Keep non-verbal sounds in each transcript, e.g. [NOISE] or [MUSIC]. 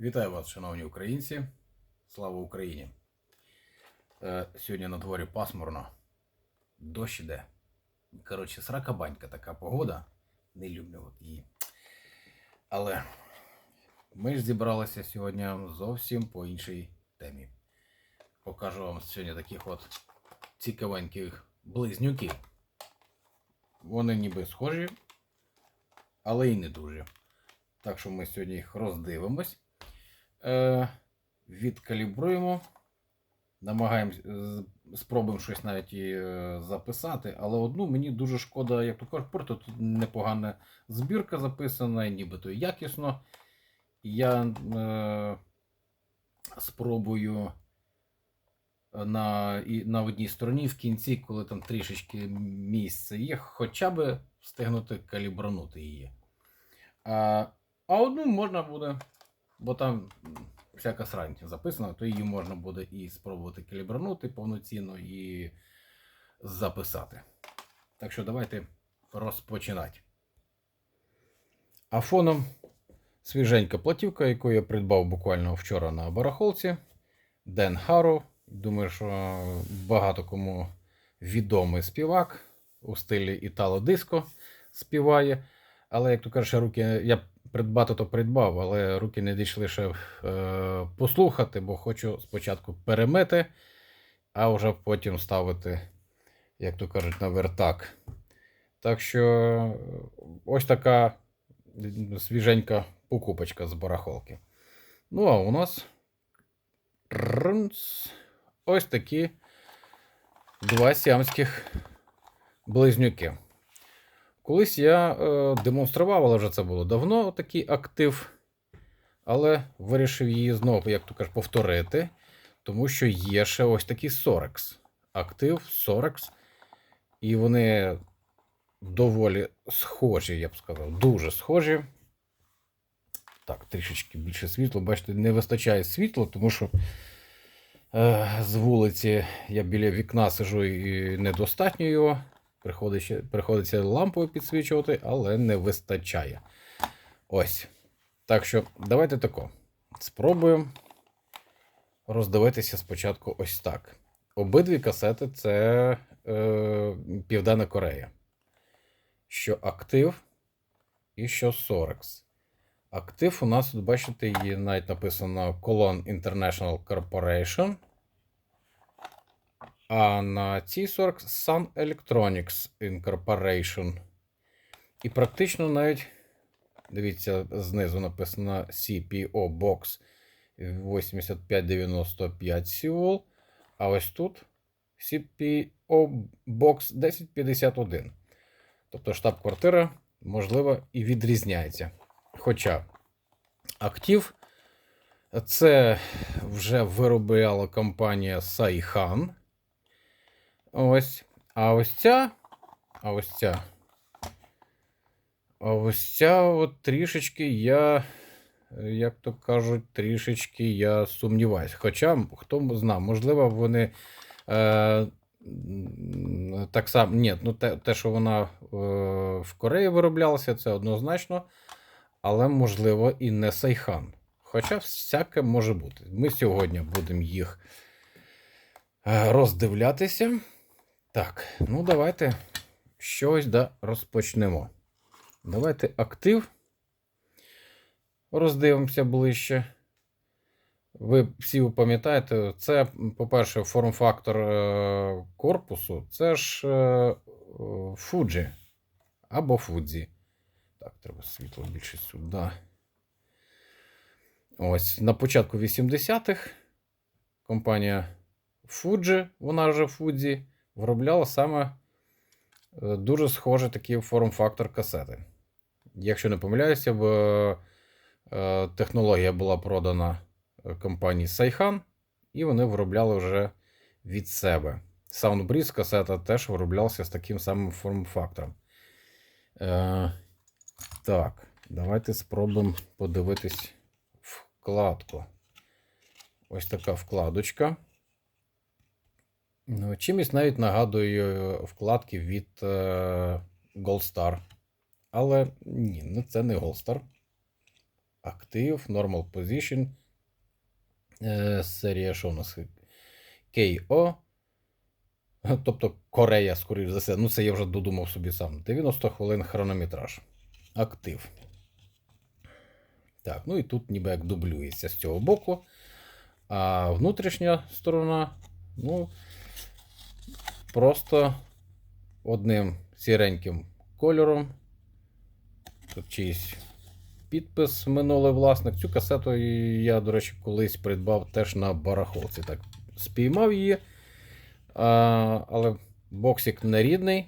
Вітаю вас, шановні українці. Слава Україні! Е, сьогодні на дворі пасмурно. Дощ іде. Коротше, срака банька така погода. Не люблю її. Але ми ж зібралися сьогодні зовсім по іншій темі. Покажу вам сьогодні таких от цікавеньких близнюків. Вони ніби схожі, але і не дуже. Так що ми сьогодні їх роздивимось, е, відкалібруємо, намагаємось, е, спробуємо щось навіть і е, записати, але одну мені дуже шкода, як то кажуть, тут непогана збірка записана, нібито якісно. Я е, спробую на, і, на одній стороні в кінці, коли там трішечки місце є, хоча б встигнути калібранути її. А, а одну можна буде, бо там всяка срань записана, то її можна буде і спробувати калібранути повноцінно і записати. Так що давайте розпочинати. А фоном свіженька платівка, яку я придбав буквально вчора на барахолці. Ден Харроу. Думаю, що багато кому відомий співак у стилі італо-диско співає. Але, як то кажеш, руки я придбати то придбав, але руки не дійшли ще е, послухати, бо хочу спочатку перемити, а вже потім ставити, як то кажуть, на вертак. Так що ось така свіженька покупочка з барахолки. Ну, а у нас ось такі два сіамських близнюки. Колись я е, демонстрував, але вже це було давно такий актив. Але вирішив її знову, як то кажеш, повторити. Тому що є ще ось такий Sorex. Актив Sorex. І вони доволі схожі, я б сказав, дуже схожі. Так, трішечки більше світла. Бачите, не вистачає світла, тому що е, з вулиці я біля вікна сижу і недостатньо його. Приходиться, лампою підсвічувати, але не вистачає. Ось. Так що, давайте тако. Спробуємо роздивитися спочатку ось так. Обидві касети це е, Південна Корея. Що актив і що Sorex. Актив у нас, тут бачите, є навіть написано Colon International Corporation. А на цій 40 Sun Electronics Incorporation. І практично навіть, дивіться, знизу написано CPO Box 8595 Seoul. А ось тут CPO Box 1051. Тобто штаб-квартира, можливо, і відрізняється. Хоча актив це вже виробляла компанія Saihan. Ось. А ось ця. А ось ця. А ось ця от трішечки я, як то кажуть, трішечки я сумніваюся. Хоча, хто знає, можливо, вони. Е, так само, ні, ну те, те, що вона е, в Кореї вироблялася, це однозначно. Але, можливо, і не Сайхан. Хоча всяке може бути. Ми сьогодні будемо їх е, роздивлятися. Так, ну давайте щось да розпочнемо. Давайте актив. Роздивимося ближче. Ви всі пам'ятаєте, це, по-перше, форм-фактор е, корпусу. Це ж е, Fuji або Fuji. Так, треба світло більше сюди. Ось, на початку 80-х компанія Fuji, вона же Fuji, виробляла саме е, дуже схожий такий форм-фактор касети. Якщо не помиляюся, в, е, технологія була продана е, компанії Saihan, і вони виробляли вже від себе. Soundbreeze касета теж вироблялася з таким самим форм-фактором. Е, так, давайте спробуємо подивитись вкладку. Ось така вкладочка. Ну, Чимось навіть нагадує вкладки від е, Goldstar. Але ні, ну це не Goldstar. актив, normal position. Е, серія, що у нас? KO. Тобто Корея, скоріш за все. Ну, це я вже додумав собі сам. 90 хвилин хронометраж. Актив. Так, ну і тут ніби як дублюється з цього боку. А внутрішня сторона, ну, просто одним сіреньким кольором. Тут чийсь підпис минулий власник. Цю касету я, до речі, колись придбав теж на барахолці. Так, спіймав її. А, але боксик не рідний.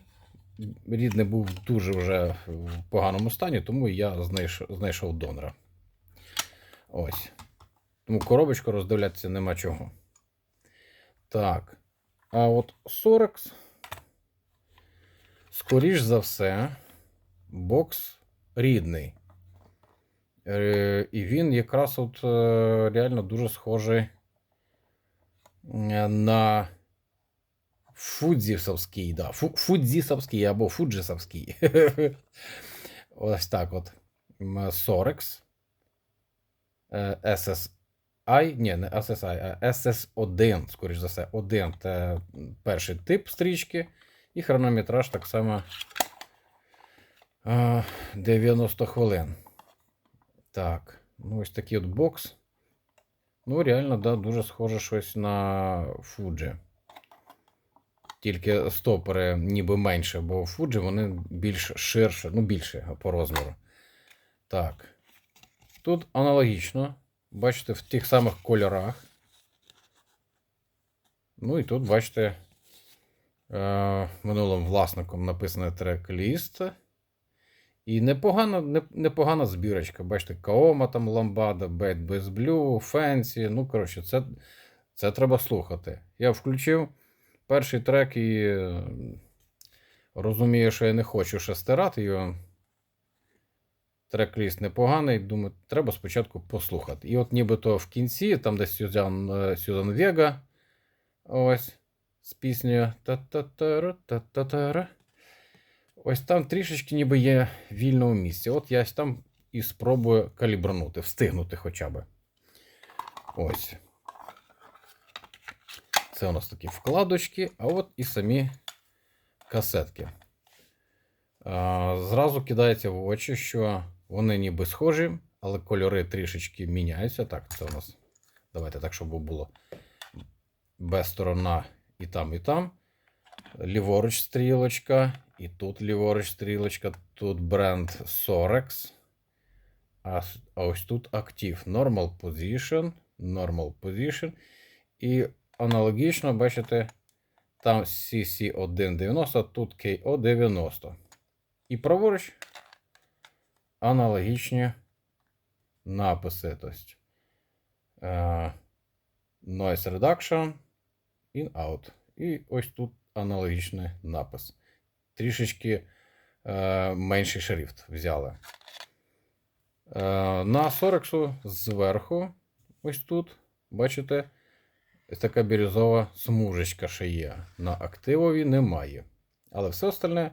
Рідний був дуже вже в поганому стані, тому я знайшов, знайшов донора. Ось. Тому коробочку роздивлятися нема чого. Так. А от Sorex, скоріш за все, бокс рідний. Е, І він якраз от е, реально дуже схожий е, на Фудзісовський, да. Фудзісовський або Фуджисовський. [LAUGHS] Ось так от. Sorex. SSI, ні, не SSI, а SS1, скоріш за все, 1 це перший тип стрічки. І хронометраж так само 90 хвилин. Так, ну ось такий от бокс. Ну, реально, да, дуже схоже щось на Fuji. Тільки стопори ніби менше, бо у Fuji вони більш ширше, ну більше по розміру. Так. Тут аналогічно. Бачите, в тих самих кольорах. Ну і тут, бачите, е, минулим власником написано трек-ліст. І непогана непогана збірочка. Бачите, Каома там Ламбада, Bad Без Blue, Fancy. Ну, коротше, це це треба слухати. Я включив перший трек і е, розумію, що я не хочу ще стирати його. Трек-ліст непоганий. Думаю, треба спочатку послухати. І от нібито в кінці, там десь Сюзан, е, Сюзан Вега. Ось з піснею. Та-та-та-ра-та-та-та-ра. Ось там трішечки ніби є вільного місця. От я там і спробую калібранути, встигнути хоча б. Ось. Це у нас такі вкладочки, а от і самі касетки. Зразу кидається в очі, що вони ніби схожі, але кольори трішечки міняються. Так, це у нас. Давайте так, щоб було без сторона і там, і там. Ліворуч стрілочка, і тут ліворуч стрілочка, тут бренд Sorex. А ось тут актив. Normal Position, Normal Position. І аналогічно, бачите, там CC190, тут KO90. І праворуч аналогічні написи. Тобто, uh, Noise Reduction, In Out. І ось тут аналогічний напис. Трішечки uh, менший шрифт взяли. Uh, на Сорексу зверху, ось тут, бачите, така бірюзова смужечка ще є. На активові немає. Але все остальне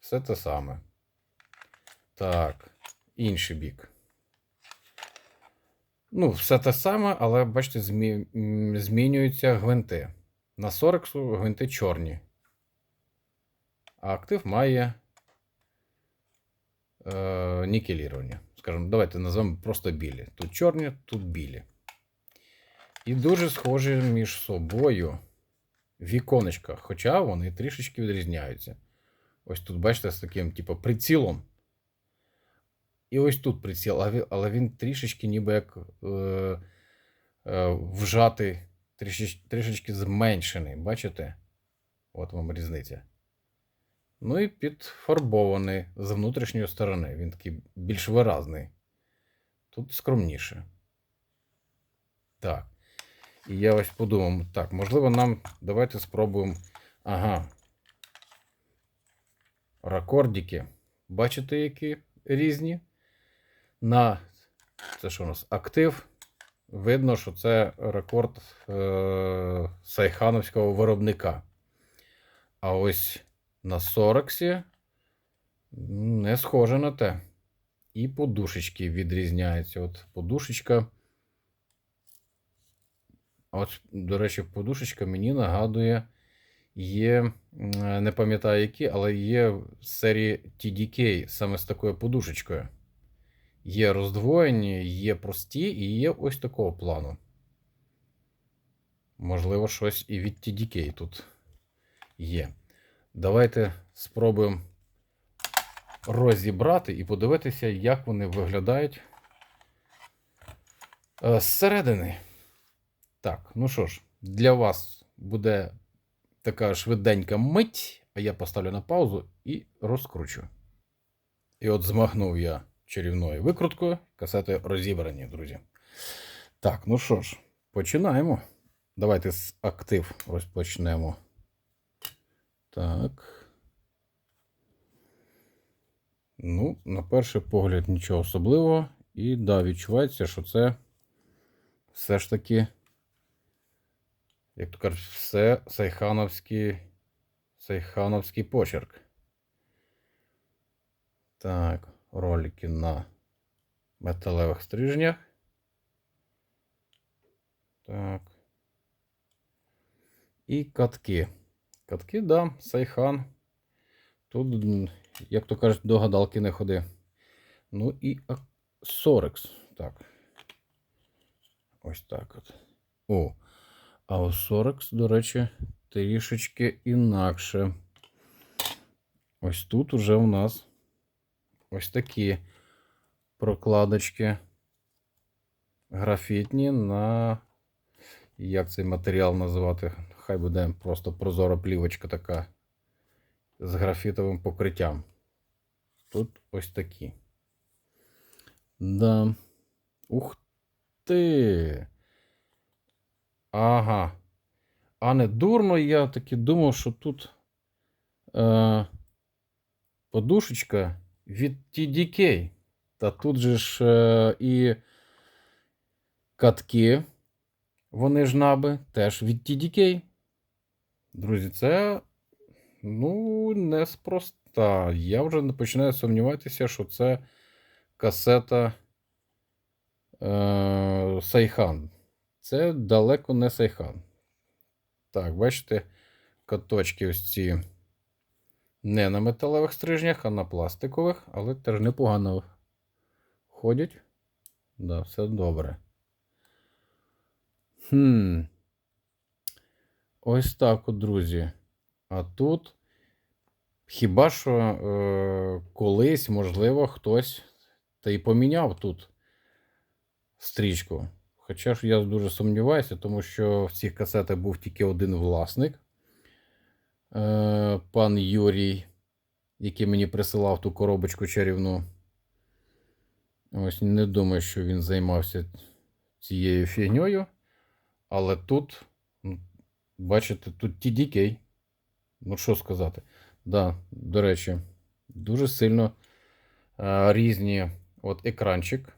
все те саме. Так, інший бік. Ну, все те саме, але бачите, змі... змінюються гвинти. На Сорексу гвинти чорні. А актив має е, нікелірування. Скажімо, давайте назвемо просто білі. Тут чорні, тут білі. І дуже схожі між собою віконечка, хоча вони трішечки відрізняються. Ось тут, бачите, з таким, типу, прицілом. І ось тут приціл, але він трішечки ніби як е, е, вжатий, трішечки, трішечки зменшений. Бачите? От вам різниця. Ну і підфарбований з внутрішньої сторони. Він такий більш виразний. Тут скромніше. Так. І я ось подумав, так, можливо, нам давайте спробуємо. Ага. Ракордики. Бачите, які різні? На це що у нас актив. Видно, що це рекорд е, сайхановського виробника. А ось на Сорексі не схоже на те. і подушечки відрізняються. От подушечка. От, до речі, подушечка мені нагадує, є, не пам'ятаю які, але є серії TDK саме з такою подушечкою. Є роздвоєні, є прості і є ось такого плану. Можливо, щось і від TDK тут є. Давайте спробуємо розібрати і подивитися, як вони виглядають е, зсередини. Так, ну що ж, для вас буде така швиденька мить, а я поставлю на паузу і розкручу. І от змахнув я чарівною викруткою, касети розібрані, друзі. Так, ну що ж, починаємо. Давайте з актив розпочнемо. Так. Ну, на перший погляд, нічого особливого. І да, відчувається, що це все ж таки, як то кажуть, все сайхановський, сайхановський почерк. Так, ролики на металевих стрижнях. Так. І катки. Катки, да, сайхан. Тут, як то кажуть, до гадалки не ходи. Ну і Сорекс. Так. Ось так от. О. А у Сорекс, до речі, трішечки інакше. Ось тут уже у нас ось такі прокладочки графітні на. Як цей матеріал називати? Хай буде просто прозора плівочка така з графітовим покриттям. Тут ось такі. Да. Ух ти. Ага. А не дурно, я таки думав, що тут е, подушечка від TDK. Та тут же ж е, і катки. Вони ж наби теж від TDK. Друзі, це ну, неспроста. Я вже починаю сумніватися, що це касета е, Сайхан. Це далеко не Сайхан. Так, бачите, каточки ось ці не на металевих стрижнях, а на пластикових, але теж непогано ходять. Да, все добре. Хм. Ось так от, друзі. А тут хіба що е, колись, можливо, хтось та й поміняв тут стрічку. Хоча ж я дуже сумніваюся, тому що в цих касетах був тільки один власник, е, пан Юрій, який мені присилав ту коробочку чарівну. Ось не думаю, що він займався цією фігньою. Але тут, ну, бачите, тут TDK. Ну, що сказати? Да, до речі, дуже сильно е, різні от екранчик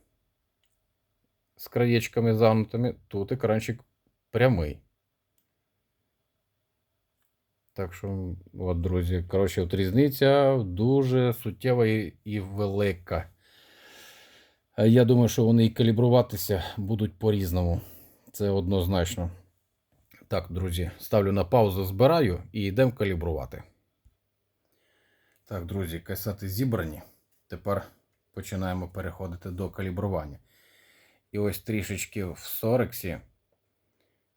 з краєчками загнутими. Тут екранчик прямий. Так що, от, друзі, коротше, от різниця дуже суттєва і, велика. Е, Я думаю, що вони і калібруватися будуть по-різному. Це однозначно. Так, друзі, ставлю на паузу, збираю і йдемо калібрувати. Так, друзі, касети зібрані. Тепер починаємо переходити до калібрування. І ось трішечки в Сорексі.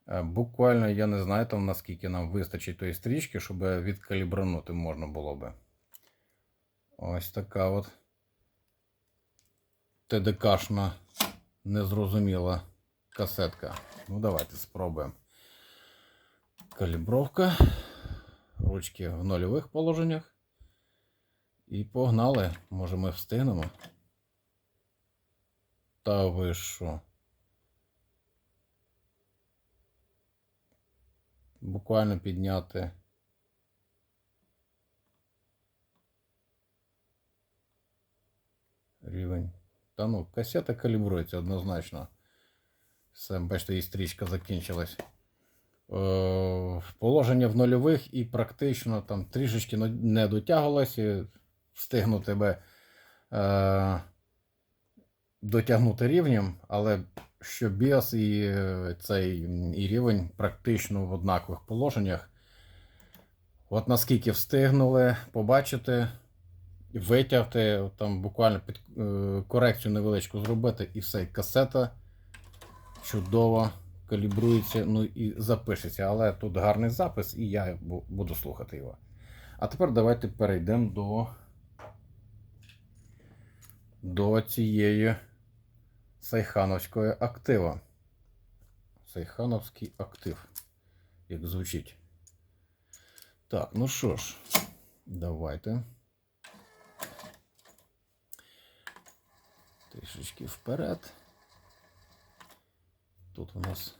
Е, Буквально, я не знаю, там наскільки нам вистачить тої стрічки, щоб відкалібранути можна було би. Ось така от ТДКшна незрозуміла касетка. Ну, давайте спробуємо. Калібровка. Ручки в нульових положеннях. І погнали. Може ми встигнемо. Та ви що? Буквально підняти. Рівень. Та ну, касета калібрується однозначно. Все, бачите, і стрічка закінчилась. Е, положення в нульових і практично там трішечки не дотягувалось. і Встигнути би е, дотягнути рівнем, але що BIOS і е, цей і рівень практично в однакових положеннях. От наскільки встигнули побачити, витягти, там буквально під е, корекцію невеличку зробити, і все, і касета чудово калібрується, ну і запишеться. Але тут гарний запис, і я буду слухати його. А тепер давайте перейдемо до, до цієї Сайхановської актива. Сайхановський актив, як звучить. Так, ну що ж, давайте. Трішечки вперед. Тут у нас.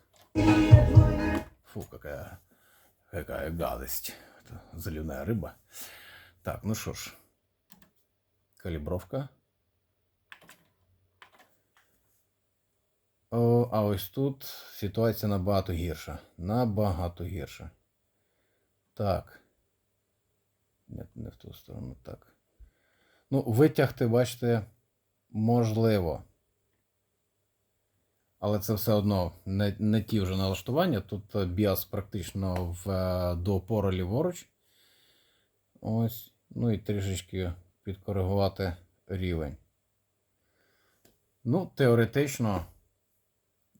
Фу, какая, какая гадость. Это заливная рыба. Так, ну что ж. Калібровка. О, а ось тут ситуація набагато гірша. Набагато гірша. Так. Ні, не в ту сторону, так. Ну, витягти, бачите, можливо. Але це все одно не, не ті вже налаштування. Тут е, BIOS практично в, е, до опори ліворуч. Ось. Ну і трішечки підкоригувати рівень. Ну, теоретично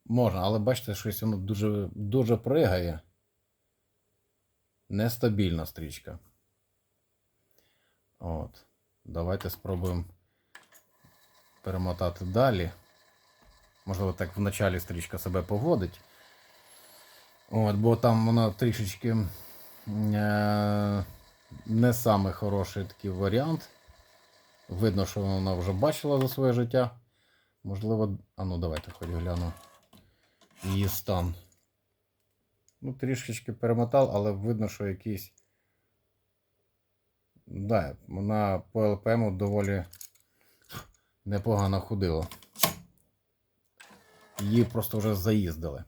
можна, але бачите, щось воно дуже, дуже пригає. Нестабільна стрічка. От. Давайте спробуємо перемотати далі. Можливо, так в началі стрічка себе поводить. От, бо там вона трішечки е- не самий хороший такий варіант. Видно, що вона вже бачила за своє життя. Можливо, а ну давайте хоч гляну її стан. Ну, трішечки перемотав, але видно, що якийсь. Да, вона по ЛПМу доволі непогано ходила. Її просто вже заїздили.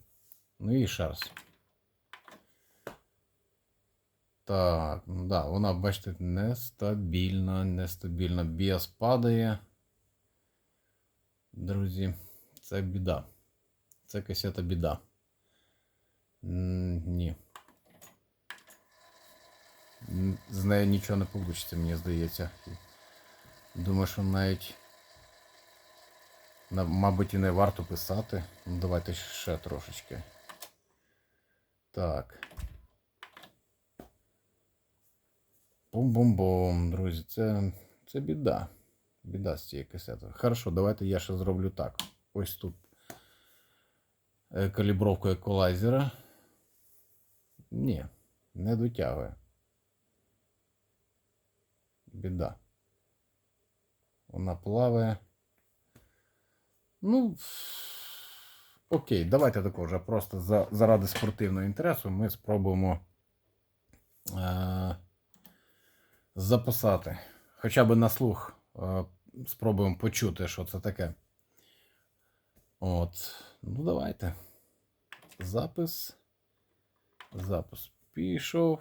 Ну і ще раз. Так, да, вона, бачите, нестабільна, нестабільна. Біас падає. Друзі, це біда. Це касета біда. Ні. З нею нічого не вийде, мені здається. Думаю, що навіть. Мабуть, і не варто писати. Ну, давайте ще трошечки. Так. Бум-бум-бум, друзі, це, це біда. Біда з цієї касети. Хорошо, давайте я ще зроблю так. Ось тут калібровку еквалайзера. Ні, не дотягує. Біда. Вона плаває. Ну, окей, давайте також просто за, заради спортивного інтересу ми спробуємо е, записати. Хоча б на слух е, спробуємо почути, що це таке. От. Ну, давайте. Запис. Запис пішов.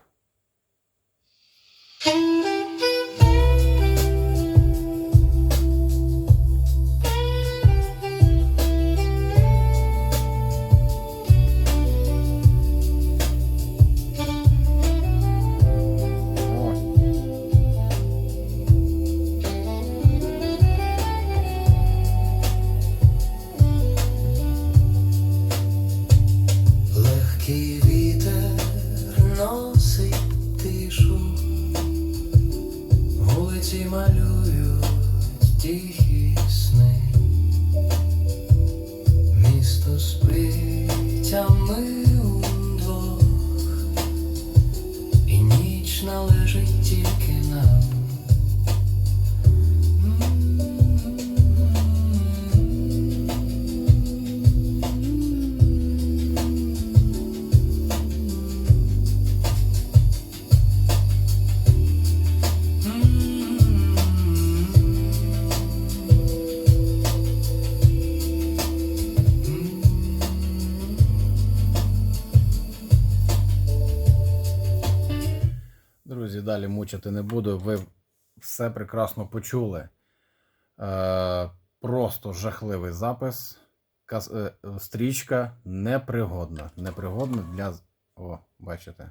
Мучити не буду. Ви все прекрасно почули. Е, Просто жахливий запис. Кас... е, Стрічка непригодна. Непригодна для. О, бачите.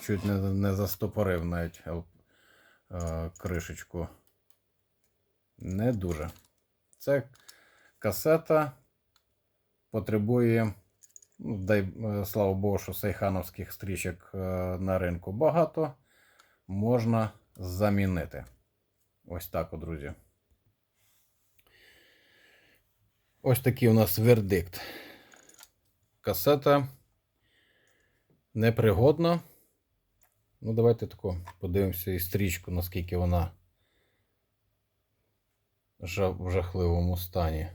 Чуть не, не застопорив навіть е, кришечку. Не дуже. Це касета потребує. Ну, дай, е, слава Богу, що сейхановських стрічок е, на ринку багато. Можна замінити. Ось так, от, друзі. Ось такий у нас вердикт. Касета непригодна. Ну, давайте тако подивимося і стрічку, наскільки вона в жахливому стані.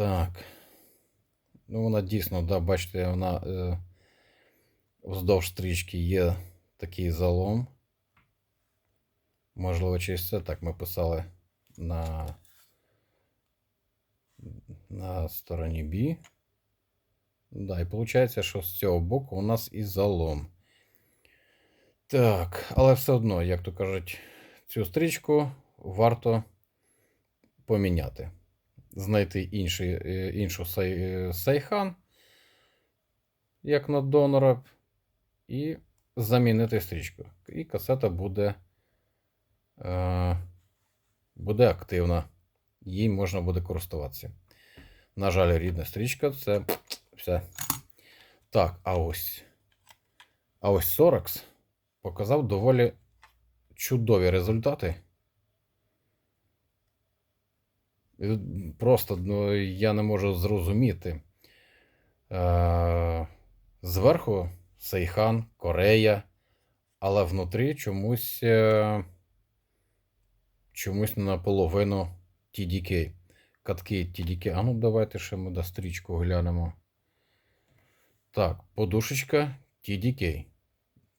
Так. Ну, вона дійсно, да, бачите, вона е, вздовж стрічки є такий залом. Можливо, через це так ми писали на, на стороні B. Да, і виходить, що з цього боку у нас і залом. Так, але все одно, як то кажуть, цю стрічку варто поміняти. Знайти інший, е, іншу сей, е, сейхан, як на донора, і замінити стрічку. І касета буде, е, буде активна. Їй можна буде користуватися. На жаль, рідна стрічка це все. Так, а ось. А ось Sorax показав доволі чудові результати. І Просто ну, я не можу зрозуміти. Е, зверху Сейхан, Корея, але внутрі чомусь, е, чомусь наполовину TDK. Катки TDK. А ну давайте ще ми до стрічку глянемо. Так, подушечка TDK.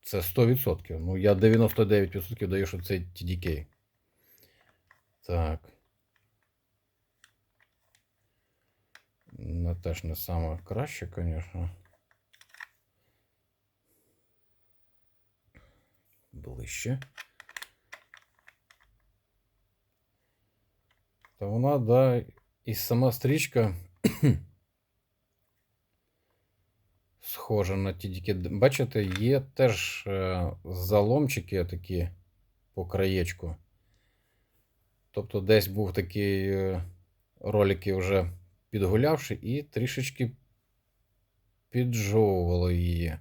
Це 100%. Ну, я 99% даю, що це TDK. Так. Ну, теж не саме краще, звісно. Ближче. Та вона, да, і сама стрічка [COUGHS] схожа на TDK. Бачите, є теж е, заломчики такі по краєчку. Тобто десь був такий е, ролики вже підгулявши і трішечки піджовувало її.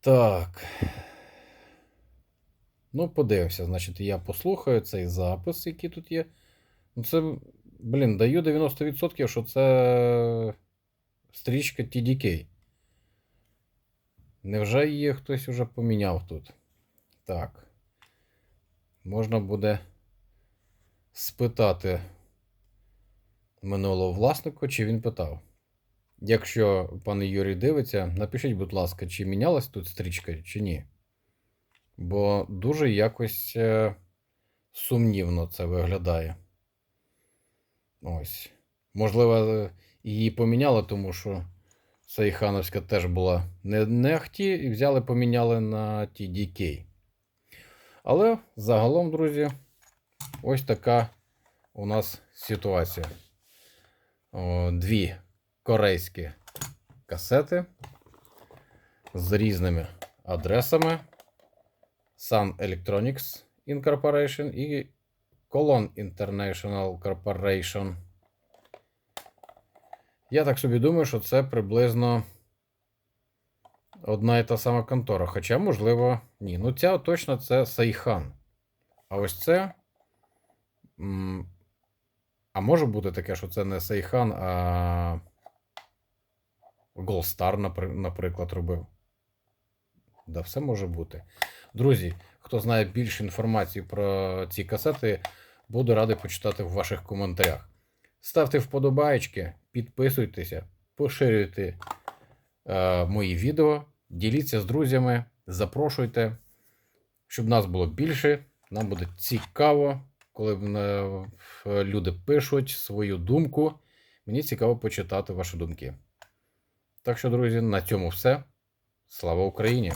Так. Ну, подивимося, значить, я послухаю цей запис, який тут є. Ну, це, блін, даю 90%, що це стрічка TDK. Невже її хтось уже поміняв тут? Так. Можна буде спитати минулого власника, чи він питав. Якщо пане Юрій дивиться, напишіть, будь ласка, чи мінялась тут стрічка, чи ні. Бо дуже якось е, сумнівно це виглядає. Ось. Можливо, її поміняли, тому що Сайхановська теж була не, не ахті, і взяли, поміняли на TDK. Але загалом, друзі, ось така у нас ситуація. О, дві корейські касети з різними адресами. Sun Electronics Incorporation і Colon International Corporation. Я так собі думаю, що це приблизно одна і та сама контора. Хоча, можливо, ні. Ну, ця точно це Сайхан. А ось це. А може бути таке, що це не Сейхан, а Голстар, наприклад, робив. Да, все може бути. Друзі, хто знає більше інформації про ці касети, буду радий почитати в ваших коментарях. Ставте вподобайки, підписуйтеся, поширюйте е, мої відео, діліться з друзями, запрошуйте, щоб нас було більше. Нам буде цікаво, коли е, люди пишуть свою думку. Мені цікаво почитати ваші думки. Так що, друзі, на цьому все. Слава Україні!